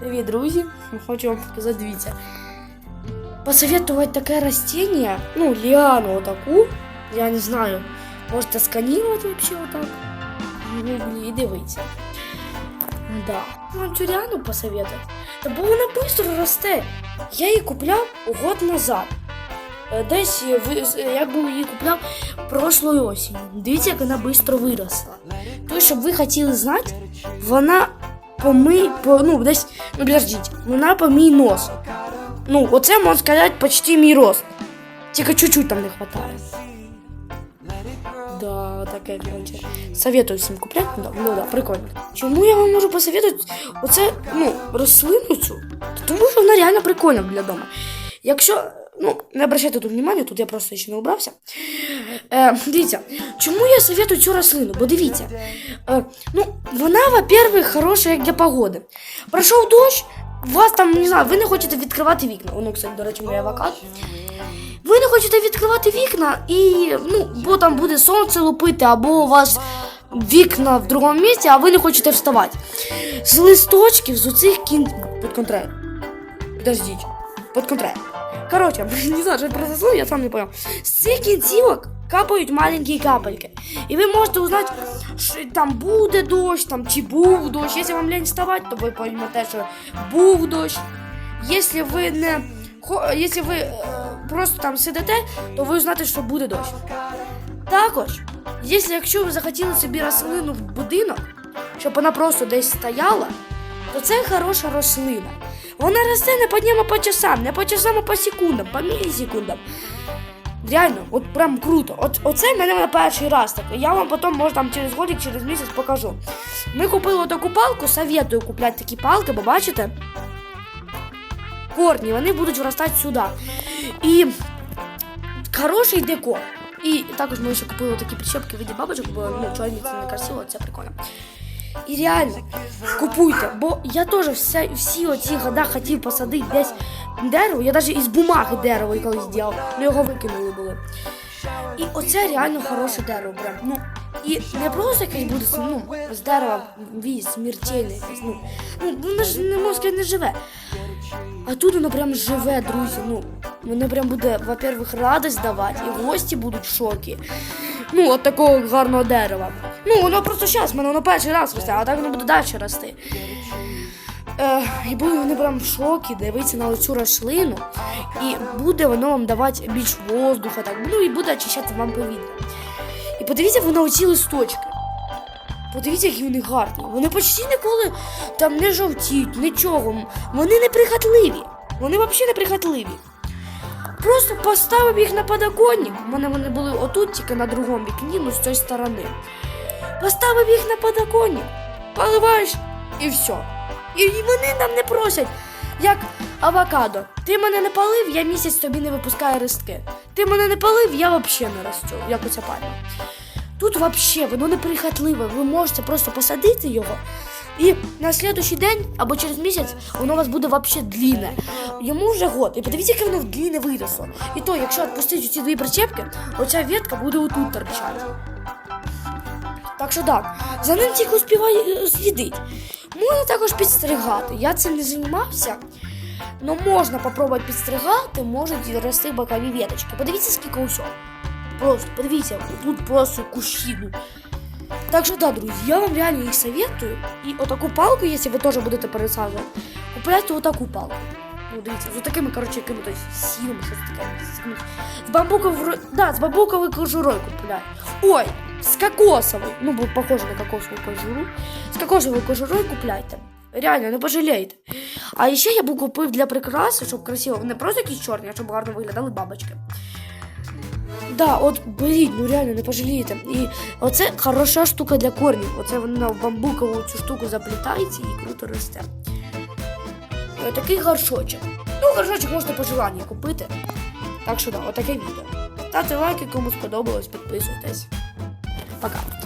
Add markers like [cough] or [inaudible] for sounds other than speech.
Привіт, друзі! Хочу вам показати, дивіться. Посоветувати таке растение, ну, лиану отаку, я не знаю, можете сканувати вообще отак. і дивіться. Да. Вам цю ліану посоветую. Та бо вона швидко росте. Я її купляв год назад. Е, Десь е, з- я був її купляв прошлої осінь. Дивіться, як вона швидко виросла. То, щоб ви хотіли знати, вона по мій, по, ну, десь, ну, подождіть, вона по мій нос. Ну, оце, можна сказати, почти мій рост. Тільки чуть-чуть там не хватає. Да, таке, короче. Советую всім купляти. Да, ну да, прикольно. Чому я вам можу посоветувати оце, ну, рослину цю? Тому що вона реально прикольна для дома. Якщо, ну, не обращайте тут внимання, тут я просто ще не убрався. Е, дивіться, чому я советую цю рослину? Бо дивіться, е, ну, вона, во-первых, хороша як для погоди. Пройшов дощ, вас там, не знаю, ви не хочете відкривати вікна. Воно, кстати, до речі, моя авокадо. Ви не хочете відкривати вікна, і, ну, бо там буде сонце лупити, або у вас вікна в другому місці, а ви не хочете вставати. З листочків, з оцих кін... Під контроль. Подождіть. Під контроль. Короче, [laughs] не знаю, я произошло, я сам не понял. З цих кінцівок капають маленькі капельки. І ви можете узнати, що там буде дощ, там чи був дощ. Якщо вам лень вставати, то ви поймете, що був дощ. Якщо ви не якщо ви е, просто там сидите, то ви знаєте, що буде дощ. Також, якщо, якщо ви захотіли собі рослину в будинок, щоб вона просто десь стояла, то це хороша рослина. Вона росте не по дням, а по часам, не по часам, а по секундам, по мілісекундам. Реально, от прям круто. От оце в мене на перший раз таке. Я вам потім, може, там через годик, через місяць покажу. Ми купили таку палку, советую купляти такі палки, бо бачите, корні, вони будуть виростати сюди. І хороший декор. І також ми ще купили такі прищепки в виді бабочок, бо ну, чорні це не красиво, це прикольно. І реально, купуйте, бо я теж всі, всі оці года хотів посадити десь дерево, я навіть із бумаги дерево колись зробив, але його викинули були. І оце реально хороше дерево, прям. Ну, і не просто якесь буде ну, з дерева віз, смертельне якесь. Ну, ну, воно ж не сказати, не живе. А тут воно прям живе, друзі. Ну, воно прям буде, во-первых, радость давати, і гості будуть в шокі. Ну, от такого гарного дерева. Ну, воно просто зараз, воно воно перший раз росте, а так воно буде далі рости. Е, і будуть вони прям в шокі дивитися на цю рослину, і буде воно вам давати більш воздуха, так, ну і буде очищати вам повітря. І подивіться ви на оці листочки. Подивіться, які вони гарні. Вони почти ніколи там не жовтіють, нічого. Вони не прихотливі. Вони взагалі не прихотливі. Просто поставив їх на подоконник. У мене вони були отут, тільки на другому вікні, ну з цієї сторони. Поставив їх на подоконник, поливаєш і все. І вони нам не просять, як авокадо. Ти мене не палив, я місяць тобі не випускаю ростки. Ти мене не палив, я взагалі не росту, як оця пальма. Тут взагалі воно неприхотливе. Ви можете просто посадити його. І на слідуючий день або через місяць воно у вас буде взагалі длинне. Йому вже год. І подивіться, яке воно длинне виросло. І то, якщо відпустити ці дві причепки, оця ветка буде отут торчати. Так що так, за ним тільки успіває е, слідити. Можна також підстригати. Я цим не займався. Ну можна попробувати підстригати, можуть рости бокові веточки. Подивіться, скільки усього. Просто подивіться, тут просто кущі. Так що да, друзі, я вам реально їх советую. І отаку палку, якщо ви теж будете пересаджувати, купляйте отаку палку. Ну, дивіться, з такими, коротше, якими-то сілами, щось таке. з бамбуковою, да, з бамбуковою кожурою купляю. Ой, з кокосовою. Ну, бо похоже на кокосову кожуру. З кокосовою кожурою купляйте. Реально, не пожалієте. А ще я був купив для прикраси, щоб красиво, не просто якісь чорні, а щоб гарно виглядали бабочки. Да, от беріть, ну реально не пожалієте. І оце хороша штука для корнів. Оце вона в бамбукову цю штуку заплітається і круто росте. Е, Такий горшочок. Ну, горшочок можете по желанню купити. Так що да, отаке відео. Ставте лайки, кому сподобалось, підписуйтесь. Пока.